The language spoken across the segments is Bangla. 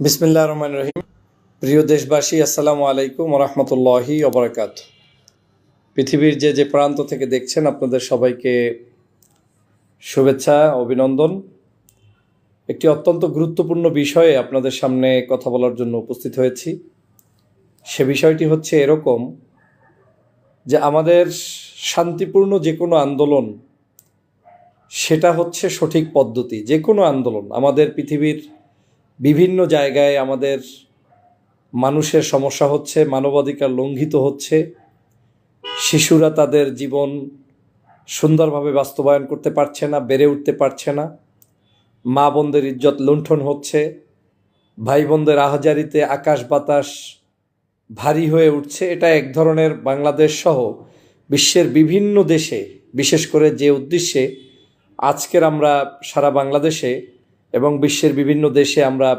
বিসমিল্লাহ রহমান রহিম। প্রিয় দেশবাসী, আসসালামু আলাইকুম রহমতুল্লাহি অবরাকাত পৃথিবীর যে যে প্রান্ত থেকে দেখছেন, আপনাদের সবাইকে শুভেচ্ছা, অভিনন্দন। একটি অত্যন্ত গুরুত্বপূর্ণ বিষয়ে আপনাদের সামনে কথা বলার জন্য উপস্থিত হয়েছি। সে বিষয়টি হচ্ছে এরকম যে আমাদের শান্তিপূর্ণ যে কোনো আন্দোলন, সেটা হচ্ছে সঠিক পদ্ধতি। যে কোনো আন্দোলন, আমাদের পৃথিবীর বিভিন্ন জায়গায় আমাদের মানুষের সমস্যা হচ্ছে, মানবাধিকার লঙ্ঘিত হচ্ছে। শিশুরা তাদের জীবন সুন্দরভাবে বাস্তবায়ন করতে পারছে না, বেড়ে উঠতে পারছে না। মা বোনদের ইজ্জত লুণ্ঠন হচ্ছে। ভাই বোনদের আহাজারিতে আকাশ বাতাস ভারী হয়ে উঠছে। এটা এক ধরনের বাংলাদেশ সহ বিশ্বের বিভিন্ন দেশে, বিশেষ করে যে উদ্দেশ্যে আজকের আমরা সারা বাংলাদেশে এবং বিশ্বের বিভিন্ন দেশে আমরা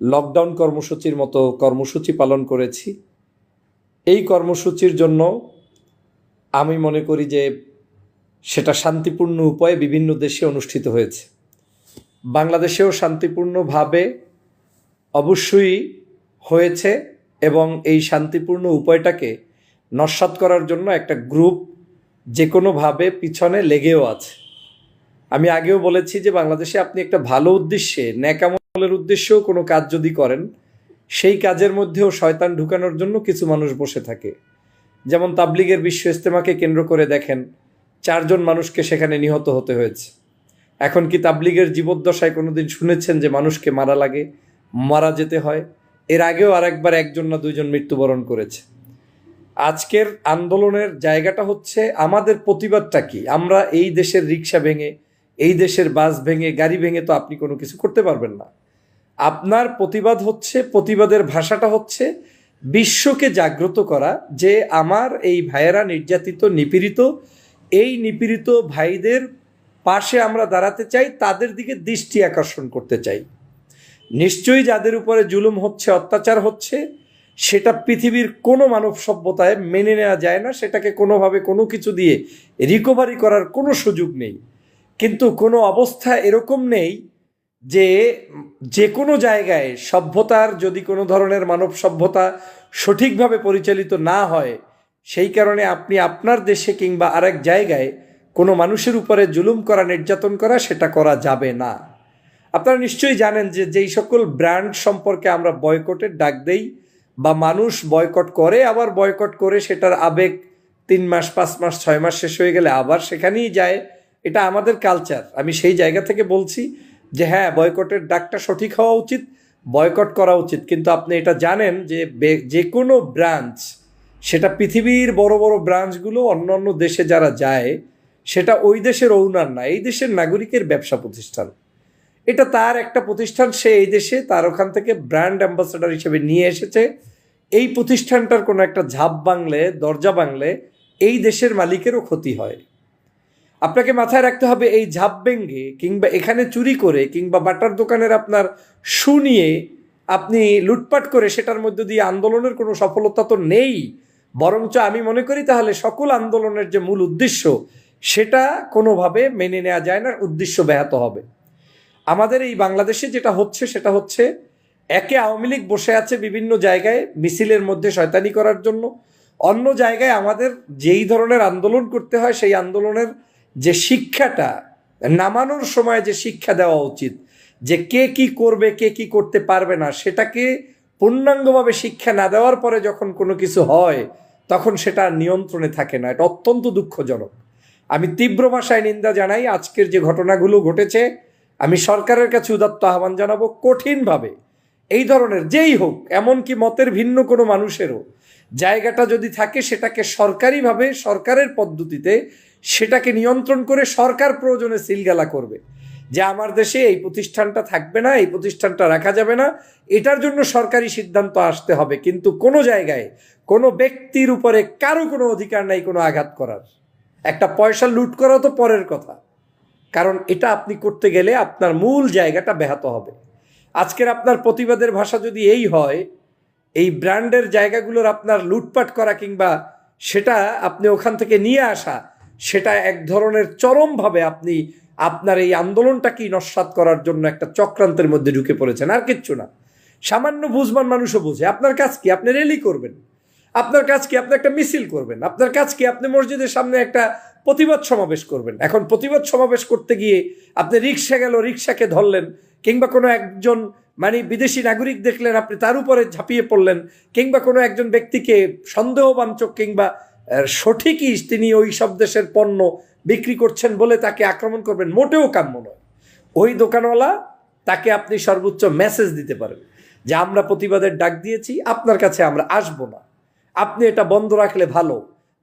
লকডাউন কর্মসূচির মতো কর্মসূচি পালন করেছি। এই কর্মসূচির জন্য আমি মনে করি যে সেটা শান্তিপূর্ণ উপায়ে বিভিন্ন দেশে অনুষ্ঠিত হয়েছে। বাংলাদেশেও শান্তিপূর্ণভাবে অবশ্যই হয়েছে এবং এই শান্তিপূর্ণ উপায়টাকে নস্বাত করার জন্য একটা গ্রুপ যে কোনোভাবে পিছনে লেগেও আছে। আমি আগেও বলেছি যে বাংলাদেশে আপনি একটা ভালো উদ্দেশ্যে ন্যাকামলের উদ্দেশ্যেও কোনো কাজ যদি করেন, সেই কাজের মধ্যেও শয়তান ঢুকানোর জন্য কিছু মানুষ বসে থাকে। যেমন তাবলিগের বিশ্ব ইস্তেমাকে কেন্দ্র করে দেখেন, চারজন মানুষকে সেখানে নিহত হতে হয়েছে। এখন কি তাবলিগের জীবদ্দশায় কোনোদিন শুনেছেন যে মানুষকে মারা লাগে, মারা যেতে হয়? এর আগেও আরেকবার একজন না দুইজন মৃত্যুবরণ করেছে। আজকের আন্দোলনের জায়গাটা হচ্ছে, আমাদের প্রতিবাদটা কি? আমরা এই দেশের রিক্সা ভেঙে এই দেশের বাস ভেঙে, গাড়ি ভেঙে তো আপনি কোনো কিছু করতে পারবেন না। আপনার প্রতিবাদ হচ্ছে, প্রতিবাদের ভাষাটা হচ্ছে বিশ্বকে জাগ্রত করা যে আমার এই ভাইয়েরা নির্যাতিত, নিপীড়িত, এই নিপীড়িত ভাইদের পাশে আমরা দাঁড়াতে চাই, তাদের দিকে দৃষ্টি আকর্ষণ করতে চাই। নিশ্চয়ই যাদের উপরে জুলুম হচ্ছে, অত্যাচার হচ্ছে, সেটা পৃথিবীর কোনো মানব সভ্যতায় মেনে নেওয়া যায় না, সেটাকে কোনোভাবে কোনো কিছু দিয়ে রিকভারি করার কোনো সুযোগ নেই। কিন্তু কোনো অবস্থা এরকম নেই যে যে কোনো জায়গায় সভ্যতার যদি কোনো ধরনের মানব সভ্যতা সঠিকভাবে পরিচালিত না হয়, সেই কারণে আপনি আপনার দেশে কিংবা আরেক জায়গায় কোনো মানুষের উপরে জুলুম করা, নির্যাতন করা, সেটা করা যাবে না। আপনারা নিশ্চয়ই জানেন যে যেই সকল ব্র্যান্ড সম্পর্কে আমরা বয়কটের ডাক দেই বা মানুষ বয়কট করে, আবার বয়কট করে সেটার আবেগ তিন মাস, পাঁচ মাস, ছয় মাস শেষ হয়ে গেলে আবার সেখানেই যায়। এটা আমাদের কালচার আমি সেই জায়গা থেকে বলছি যে হ্যাঁ বয়কটের ডাকটা সঠিক হওয়া উচিত বয়কট করা উচিত। কিন্তু আপনি এটা জানেন যে যে কোনো ব্রাঞ্চ সেটা পৃথিবীর বড় বড় ব্রাঞ্চগুলো অন্য অন্য দেশে যারা যায়, সেটা ওই দেশের ওনার না, এই দেশের নাগরিকের ব্যবসা প্রতিষ্ঠান। এটা তার একটা প্রতিষ্ঠান, সে এই দেশে তার ওখান থেকে ব্র্যান্ড অ্যাম্বাসাডার হিসেবে নিয়ে এসেছে। এই প্রতিষ্ঠানটার কোনো একটা ঝাপ বাংলে, দরজা বাংলে এই দেশের মালিকেরও ক্ষতি হয়। আপনাকে মাথায় রাখতে হবে এই ঝাপ ভেঙ্গে কিংবা এখানে চুরি করে কিংবা বাটার দোকানের আপনার শু নিয়ে আপনি লুটপাট করে সেটার মধ্যে দিয়ে আন্দোলনের কোনো সফলতা তো নেই। বরঞ্চ আমি মনে করি তাহলে সকল আন্দোলনের যে মূল উদ্দেশ্য, সেটা কোনোভাবে মেনে নেওয়া যায় না, উদ্দেশ্য ব্যাহত হবে। আমাদের এই বাংলাদেশে যেটা হচ্ছে, সেটা হচ্ছে একে আওয়ামী লীগ বসে আছে বিভিন্ন জায়গায় মিছিলের মধ্যে শয়তানি করার জন্য। অন্য জায়গায় আমাদের যেই ধরনের আন্দোলন করতে হয়, সেই আন্দোলনের যে শিক্ষাটা, নামানোর সময় যে শিক্ষা দেওয়া উচিত, যে কে কি করবে, কে কি করতে পারবে না, সেটাকে পূর্ণাঙ্গভাবে শিক্ষা না দেওয়ার পরে যখন কোনো কিছু হয়, তখন সেটা নিয়ন্ত্রণে থাকে না। এটা অত্যন্ত দুঃখজনক। আমি তীব্র ভাষায় নিন্দা জানাই আজকের যে ঘটনাগুলো ঘটেছে। আমি সরকারের কাছে উদাত্ত আহ্বান জানাব কঠিনভাবে। এই ধরনের যেই হোক, এমনকি মতের ভিন্ন কোনো মানুষেরও, জায়গাটা যদি থাকে সেটাকে সরকারিভাবে, সরকারের পদ্ধতিতে সেটাকে নিয়ন্ত্রণ করে সরকার প্রয়োজনে সিলগালা করবে। যে আমার দেশে এই প্রতিষ্ঠানটা থাকবে না, এই প্রতিষ্ঠানটা রাখা যাবে না, এটার জন্য সরকারি সিদ্ধান্ত আসতে হবে। কিন্তু কোনো জায়গায়, কোনো ব্যক্তির উপরে কারও কোনো অধিকার নাই কোনো আঘাত করার। একটা পয়সা লুট করা তো পরের কথা। কারণ এটা আপনি করতে গেলে আপনার মূল জায়গাটা ব্যাহত হবে। আজকের আপনার প্রতিবাদের ভাষা যদি এই হয়, এই ব্র্যান্ডের জায়গাগুলোর আপনার লুটপাট করা কিংবা সেটা আপনি ওখান থেকে নিয়ে আসা সেটা এক ধরনের চরমভাবে আপনি, আপনার এই আন্দোলনটাকেই নস্বাত করার জন্য একটা চক্রান্তের মধ্যে ঢুকে পড়েছেন, আর কিচ্ছু না। সামান্য বুঝবান মানুষও বোঝে, আপনার কাজ কি? আপনি র্যালি করবেন। আপনার কাজ কি? আপনি একটা মিছিল করবেন। আপনার কাজ কি? আপনি মসজিদের সামনে একটা প্রতিবাদ সমাবেশ করবেন। এখন প্রতিবাদ সমাবেশ করতে গিয়ে আপনি রিক্সা গেল, রিক্সাকে ধরলেন, কিংবা কোনো একজন মানে বিদেশি নাগরিক দেখলেন, আপনি তার উপরে ঝাঁপিয়ে পড়লেন, কিংবা কোনো একজন ব্যক্তিকে সন্দেহবাঞ্চক, কিংবা সঠিকই তিনি ওই সব দেশের পণ্য বিক্রি করছেন বলে তাকে আক্রমণ করবেন, মোটেও কাম্য নয়। ওই দোকানওয়ালা তাকে আপনি সর্বোচ্চ মেসেজ দিতে পারেন যে, আমরা প্রতিবাদের ডাক দিয়েছি, আপনার কাছে আমরা আসব না। আপনি এটা বন্ধ রাখলে ভালো।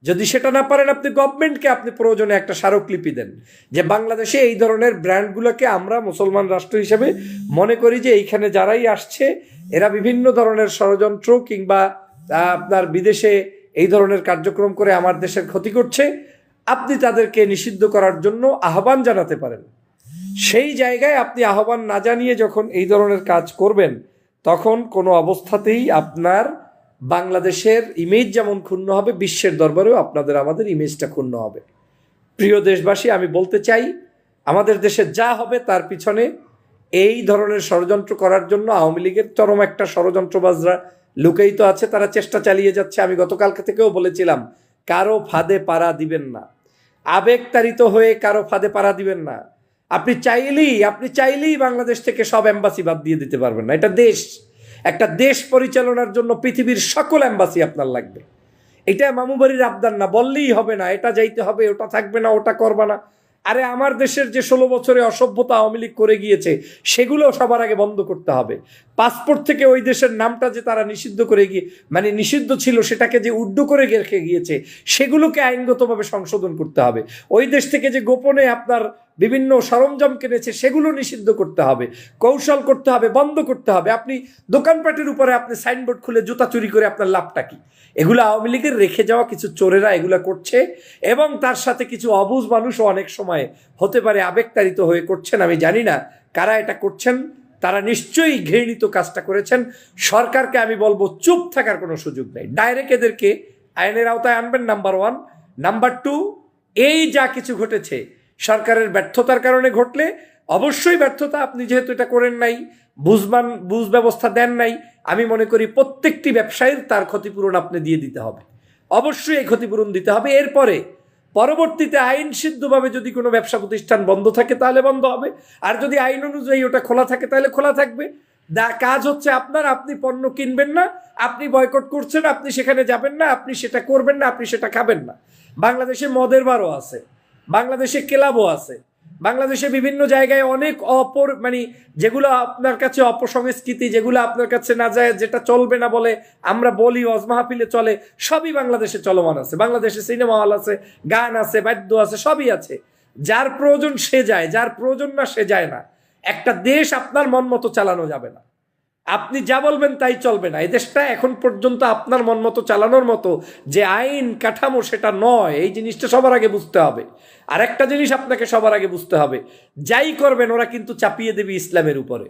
যদি সেটা না পারেন, আপনি গভর্নমেন্টকে আপনি প্রয়োজনে একটা স্মারকলিপি দেন যে, বাংলাদেশে এই ধরনের ব্র্যান্ডগুলোকে আমরা মুসলমান রাষ্ট্র হিসেবে মনে করি যে, এইখানে যারাই আসছে, এরা বিভিন্ন ধরনের ষড়যন্ত্র কিংবা আপনার বিদেশে এই ধরনের কার্যক্রম করে আমার দেশের ক্ষতি করছে। আপনি তাদেরকে নিষিদ্ধ করার জন্য আহ্বান জানাতে পারেন। সেই জায়গায় আপনি আহ্বান না জানিয়ে যখন এই ধরনের কাজ করবেন, তখন কোনো অবস্থাতেই আপনার বাংলাদেশের ইমেজ যেমন ক্ষুণ্ণ হবে, বিশ্বের দরবারেও আপনাদের আমাদের ইমেজটা ক্ষুণ্ণ হবে। প্রিয় দেশবাসী, আমি বলতে চাই, আমাদের দেশে যা হবে তার পিছনে এই ধরনের ষড়যন্ত্র করার জন্য আওয়ামী লীগের চরম একটা ষড়যন্ত্রবাজরা লুকায়িত আছে, তারা চেষ্টা চালিয়ে যাচ্ছে। আমি গতকালকে থেকেও বলেছিলাম, কারও ফাঁদে পাড়া দিবেন না। আবেগতাড়িত হয়ে কারও ফাঁদে পাড়া দিবেন না। আপনি চাইলেই আপনি চাইলেই বাংলাদেশ থেকে সব অ্যাম্বাসি বাদ দিয়ে দিতে পারবেন না। এটা দেশ। একটা দেশ পরিচালনার জন্য পৃথিবীর সকল অ্যাম্বাসি আপনার লাগবে। এটা মামুবাড়ির আবদার না, বললেই হবে না, এটা যাইতে হবে, ওটা থাকবে না, ওটা করবা না। আরে আমার দেশের যে ষোলো বছরে অসভ্যতা আওয়ামী লীগ করে গিয়েছে, সেগুলো সবার আগে বন্ধ করতে হবে। পাসপোর্ট থেকে ওই দেশের নামটা যে তারা নিষিদ্ধ করে গিয়ে মানে নিষিদ্ধ ছিল সেটাকে যে উড্ড করে রেখে গিয়েছে, সেগুলোকে আইনগতভাবে সংশোধন করতে হবে। ওই দেশ থেকে যে গোপনে আপনার বিভিন্ন সরঞ্জাম কিনেছে, সেগুলো নিষিদ্ধ করতে হবে, কৌশল করতে হবে, বন্ধ করতে হবে। আপনি দোকানপাটের উপরে আপনি সাইনবোর্ড খুলে জুতা চুরি করে আপনার লাভটা কি? এগুলো আওয়ামী লীগের রেখে যাওয়া কিছু চোরেরা এগুলো করছে এবং তার সাথে কিছু অবুজ মানুষও অনেক সময় হতে পারে আবেগতাড়িত হয়ে করছেন, আমি জানি না। কারা এটা করছেন? তারা নিশ্চয়ই ঘৃণিত কাজটা করেছেন। সরকারকে আমি বলব, চুপ থাকার কোনো সুযোগ নেই। ডাইরেক্ট এদেরকে আইনের আওতায় আনবেন নাম্বার ওয়ান নাম্বার টু এই যা কিছু ঘটেছে সরকারের ব্যর্থতার কারণে ঘটলে অবশ্যই ব্যর্থতা, আপনি যেহেতু এটা করেন নাই বুঝবান বুঝ ব্যবস্থা দেন নাই, আমি মনে করি প্রত্যেকটি ব্যবসায়ীর তার ক্ষতিপূরণ আপনি দিয়ে দিতে হবে। অবশ্যই এই ক্ষতিপূরণ দিতে হবে। এরপরে, পরবর্তীতে আইন সিদ্ধভাবে যদি কোনো ব্যবসা প্রতিষ্ঠান বন্ধ থাকে, তাহলে বন্ধ হবে। আর যদি আইন অনুযায়ী ওটা খোলা থাকে, তাহলে খোলা থাকবে। দা, কাজ হচ্ছে আপনার, আপনি পণ্য কিনবেন না, আপনি বয়কট করছেন, আপনি সেখানে যাবেন না, আপনি সেটা করবেন না, আপনি সেটা খাবেন না। বাংলাদেশে মদের বারও আছে। বাংলাদেশে ক্লাবও আছে। বাংলাদেশে বিভিন্ন জায়গায় অনেক অপর মানে যেগুলো আপনার কাছে অপসংস্কৃতি, যেগুলো আপনার কাছে না যায়, যেটা চলবে না বলে আমরা বলি অজ মাহফিলে চলে, সবই বাংলাদেশে চলমান আছে। বাংলাদেশে সিনেমা হল আছে, গান আছে, বাদ্য আছে, সবই আছে। যার প্রয়োজন সে যায়, যার প্রয়োজন না সে যায় না। একটা দেশ আপনার মন মতো চালানো যাবে না। আপনি যা বলবেন তাই চলবে না। এই দেশটা এখন পর্যন্ত আপনার মন মতো চালানোর মতো যে আইন কাঠামো সেটা নয়, এই জিনিসটা সবার আগে বুঝতে হবে। আর একটা জিনিস আপনাকে সবার আগে বুঝতে হবে, যাই করবেন ওরা কিন্তু চাপিয়ে দেবে ইসলামের উপরে।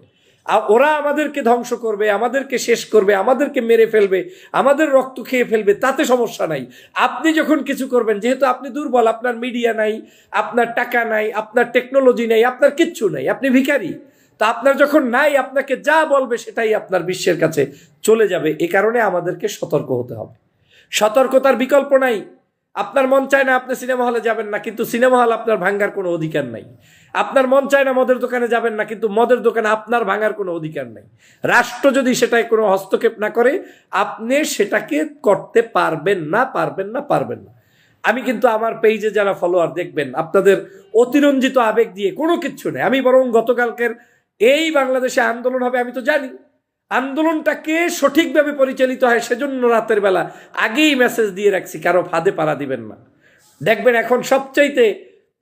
ওরা আমাদেরকে ধ্বংস করবে, আমাদেরকে শেষ করবে, আমাদেরকে মেরে ফেলবে, আমাদের রক্ত খেয়ে ফেলবে, তাতে সমস্যা নাই। আপনি যখন কিছু করবেন, যেহেতু আপনি দুর্বল, আপনার মিডিয়া নাই, আপনার টাকা নাই, আপনার টেকনোলজি নাই, আপনার কিচ্ছু নাই, আপনি ভিখারি। তা আপনার যখন নাই, আপনাকে যা বলবে সেটাই আপনার বিশ্বের কাছে চলে যাবে। এ কারণে আমাদেরকে সতর্ক হতে হবে। সতর্কতার বিকল্প নাই। আপনার মন চায় না আপনি সিনেমা হলে যাবেন না, কিন্তু সিনেমা হল আপনার ভাঙ্গার কোনো অধিকার নাই। আপনার মন চায় না মদের দোকানে যাবেন না, কিন্তু মদের দোকানে আপনার ভাঙার কোনো অধিকার নাই। রাষ্ট্র যদি সেটায় কোনো হস্তক্ষেপ না করে, আপনি সেটাকে করতে পারবেন না পারবেন না পারবেন না। আমি কিন্তু আমার পেজে যারা ফলোয়ার দেখবেন, আপনাদের অতিরঞ্জিত আবেগ দিয়ে কোনো কিচ্ছু নেই। আমি বরং গতকালকের এই বাংলাদেশে আন্দোলন হবে আমি তো জানি। আন্দোলনটাকে সঠিকভাবে পরিচালিত হয় সেজন্য রাতের বেলা আগেই মেসেজ দিয়ে রাখছি, কারও ফাঁদে পাড়া দিবেন না। দেখবেন এখন সবচাইতে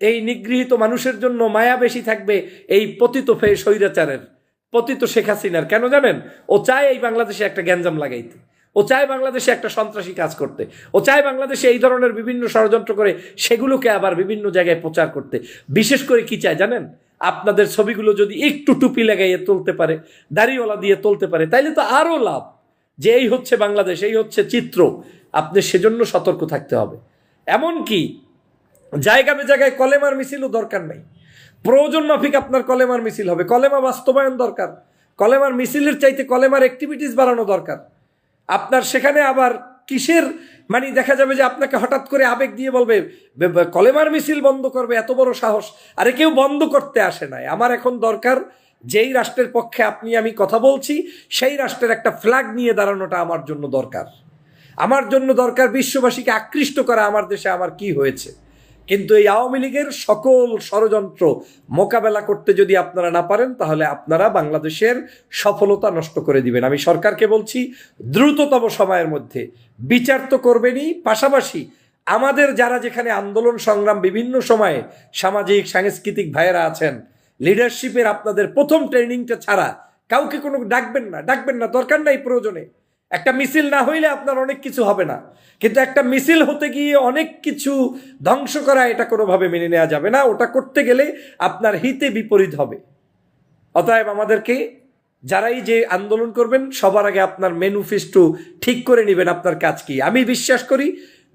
এই নিগৃহীত মানুষের জন্য মায়া বেশি থাকবে এই পতিত ফে স্বৈরাচারের, পতিত শেখ হাসিনার। কেন জানেন? ও চায় এই বাংলাদেশে একটা গ্যাঞ্জাম লাগাইতে। ও চায় বাংলাদেশে একটা সন্ত্রাসী কাজ করতে। ও চায় বাংলাদেশে এই ধরনের বিভিন্ন ষড়যন্ত্র করে সেগুলোকে আবার বিভিন্ন জায়গায় প্রচার করতে। বিশেষ করে কি চায় জানেন? আপনাদের ছবিগুলো যদি একটু টুপি লাগাইয়ে তুলতে পারে, দাড়িওয়ালা দিয়ে তুলতে পারে, তাইলে তো আরও লাভ। যে এই হচ্ছে বাংলাদেশ, এই হচ্ছে চিত্র, আপনি সেজন্য সতর্ক থাকতে হবে। এমন কি জায়গা বে জায়গায় কলেমার মিছিলও দরকার নাই। প্রয়োজন মাফিক আপনার কলেমার মিছিল হবে। কলেমা বাস্তবায়ন দরকার। কলেমার মিছিলের চাইতে কলেমার অ্যাক্টিভিটিস বাড়ানো দরকার। আপনার সেখানে আবার কিসের মানে দেখা যাবে যে আপনাকে হঠাৎ করে আবেগ দিয়ে বলবে কলেমার মিছিল বন্ধ করবে, এত বড় সাহস। আরে কেউ বন্ধ করতে আসে নাই। আমার এখন দরকার, যেই রাষ্ট্রের পক্ষে আপনি, আমি কথা বলছি, সেই রাষ্ট্রের একটা ফ্ল্যাগ নিয়ে দাঁড়ানোটা আমার জন্য দরকার। আমার জন্য দরকার বিশ্ববাসীকে আকৃষ্ট করা, আমার দেশে আমার কি হয়েছে? কিন্তু এই আওয়ামী লীগের সকল ষড়যন্ত্র মোকাবেলা করতে যদি আপনারা না পারেন, তাহলে আপনারা বাংলাদেশের সফলতা নষ্ট করে দিবেন। আমি সরকারকে বলছি, দ্রুততম সময়ের মধ্যে। বিচার তো করবেনই, পাশাপাশি আমাদের যারা যেখানে আন্দোলন সংগ্রাম বিভিন্ন সময়ে সামাজিক, সাংস্কৃতিক ভাইয়েরা আছেন লিডারশিপের আপনাদের প্রথম ট্রেনিংটা ছাড়া কাউকে কোনো ডাকবেন না ডাকবেন না, দরকার নাই প্রয়োজনে। একটা মিছিল না হইলে আপনার অনেক কিছু হবে না। কিন্তু একটা মিছিল হতে গিয়ে অনেক কিছু ধ্বংস করা এটা কোনোভাবে মেনে নেওয়া যাবে না। ওটা করতে গেলে আপনার হিতে বিপরীত হবে। অতএব আমাদেরকে যারাই যে আন্দোলন করবেন, সবার আগে আপনার ম্যানুফেস্টো ঠিক করে নেবেন আপনার কাজ কি। আমি বিশ্বাস করি,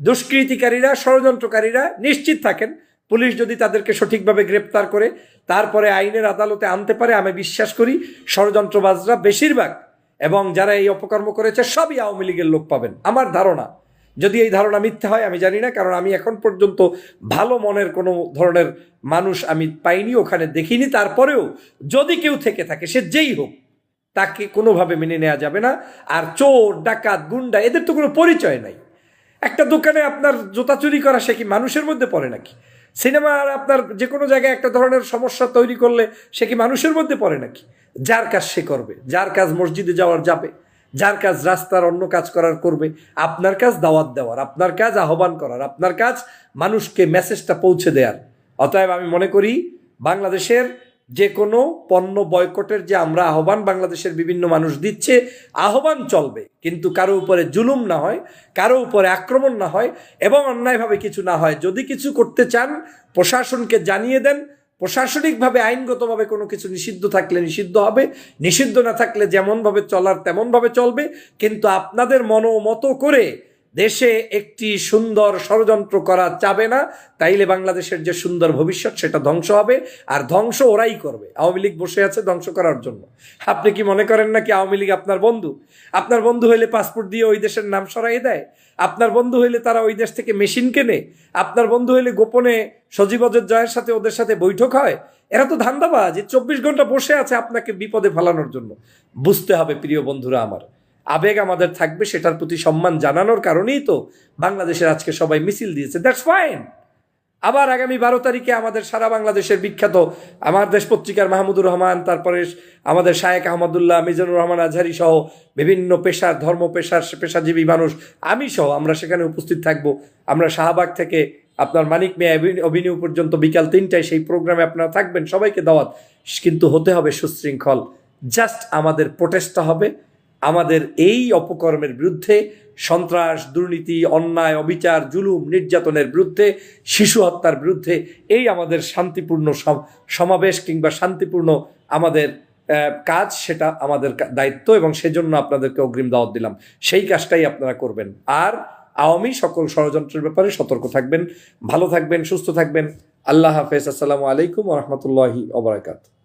দুষ্কৃতিকারীরা, ষড়যন্ত্রকারীরা নিশ্চিত থাকেন। পুলিশ যদি তাদেরকে সঠিকভাবে গ্রেপ্তার করে, তারপরে আইনের আদালতে আনতে পারে, আমি বিশ্বাস করি ষড়যন্ত্রবাজরা বেশিরভাগ এবং যারা এই অপকর্ম করেছে, সবই আওয়ামী লীগের লোক পাবেন। আমার ধারণা, যদি এই ধারণা মিথ্যা হয়, আমি জানি না, কারণ আমি এখন পর্যন্ত ভালো মনের কোনো ধরনের মানুষ আমি পাইনি, ওখানে দেখিনি। তারপরেও যদি কেউ থেকে থাকে, সে যেই হোক, তাকে কোনোভাবে মেনে নেওয়া যাবে না। আর চোর, ডাকাত, গুন্ডা, এদের তো কোনো পরিচয় নাই। একটা দোকানে আপনার জুতা চুরি করা, সে কি মানুষের মধ্যে পড়ে নাকি? সিনেমার আপনার যে কোনো জায়গায় একটা ধরনের সমস্যা তৈরি করলে সে কি মানুষের মধ্যে পড়ে নাকি? যার কাজ সে করবে, যার কাজ মসজিদে যাওয়ার যাবে, যার কাজ রাস্তার অন্য কাজ করার করবে, আপনার কাজ দাওয়াত দেওয়ার, আপনার কাজ আহ্বান করার, আপনার কাজ মানুষকে মেসেজটা পৌঁছে দেওয়ার অতএব আমি মনে করি বাংলাদেশের যে কোনো পণ্য বয়কটের যে আমরা আহ্বান বাংলাদেশের বিভিন্ন মানুষ দিচ্ছে, আহ্বান চলবে। কিন্তু কারও উপরে জুলুম না হয়, কারও উপরে আক্রমণ না হয় এবং অন্যায়ভাবে কিছু না হয়। যদি কিছু করতে চান, প্রশাসনকে জানিয়ে দেন। প্রশাসনিকভাবে, আইনগতভাবে কোনো কিছু নিষিদ্ধ থাকলে নিষিদ্ধ হবে। নিষিদ্ধ না থাকলে যেমনভাবে চলার তেমনভাবে চলবে। কিন্তু আপনাদের মনোমতো করে দেশে একটি সুন্দর ষড়যন্ত্র করা যাবে না, তাইলে বাংলাদেশের যে সুন্দর ভবিষ্যৎ সেটা ধ্বংস হবে, আর ধ্বংস ওরাই করবে। আওয়ামী লীগ বসে আছে ধ্বংস করার জন্য। আপনি কি মনে করেন নাকি আওয়ামী লীগ আপনার বন্ধু? আপনার বন্ধু হইলে পাসপোর্ট দিয়ে ওই দেশের নাম সরাই দেয়? আপনার বন্ধু হইলে তারা ওই দেশ থেকে মেশিন কেনে? আপনার বন্ধু হইলে গোপনে সজীব সজীবজের জয়ের সাথে ওদের সাথে বৈঠক হয়? এরা তো ধান্দাবাজ যে চব্বিশ ঘণ্টা বসে আছে আপনাকে বিপদে ফেলানোর জন্য। বুঝতে হবে, প্রিয় বন্ধুরা আমার। আবেগ আমাদের থাকবে, সেটার প্রতি সম্মান জানানোর কারণেই তো বাংলাদেশের আজকে সবাই মিছিল দিয়েছে। দ্যাটস ফাইন আবার আগামী বারো তারিখে আমাদের সারা বাংলাদেশের বিখ্যাত আমার দেশ পত্রিকার মাহমুদুর রহমান, তারপরে আমাদের শায়েক আহমদুল্লাহ, মিজানুর রহমান আজহারি সহ বিভিন্ন পেশার, ধর্ম পেশার, পেশাজীবী মানুষ, আমি সহ আমরা সেখানে উপস্থিত থাকব। আমরা শাহবাগ থেকে আপনার মানিক মেয়ে অভিনয় পর্যন্ত বিকাল তিনটায় সেই প্রোগ্রামে আপনারা থাকবেন, সবাইকে দাওয়াত। কিন্তু হতে হবে সুশৃঙ্খল। জাস্ট আমাদের প্রোটেস্টটা হবে। আমাদের এই অপকর্মের বিরুদ্ধে সন্ত্রাস, দুর্নীতি, অন্যায়, অবিচার, জুলুম, নির্যাতনের বিরুদ্ধে, শিশু হত্যার বিরুদ্ধে এই আমাদের শান্তিপূর্ণ সম- সমাবেশ কিংবা শান্তিপূর্ণ আমাদের কাজ, সেটা আমাদের দায়িত্ব এবং সেজন্য আপনাদেরকে অগ্রিম দাওয়াত দিলাম। সেই কাজটাই আপনারা করবেন। আর আওয়ামী সকল ষড়যন্ত্রের ব্যাপারে সতর্ক থাকবেন। ভালো থাকবেন, সুস্থ থাকবেন। আল্লাহ হাফেজ। আসসালামু আলাইকুম রহমতুল্লাহি ওবরাকাত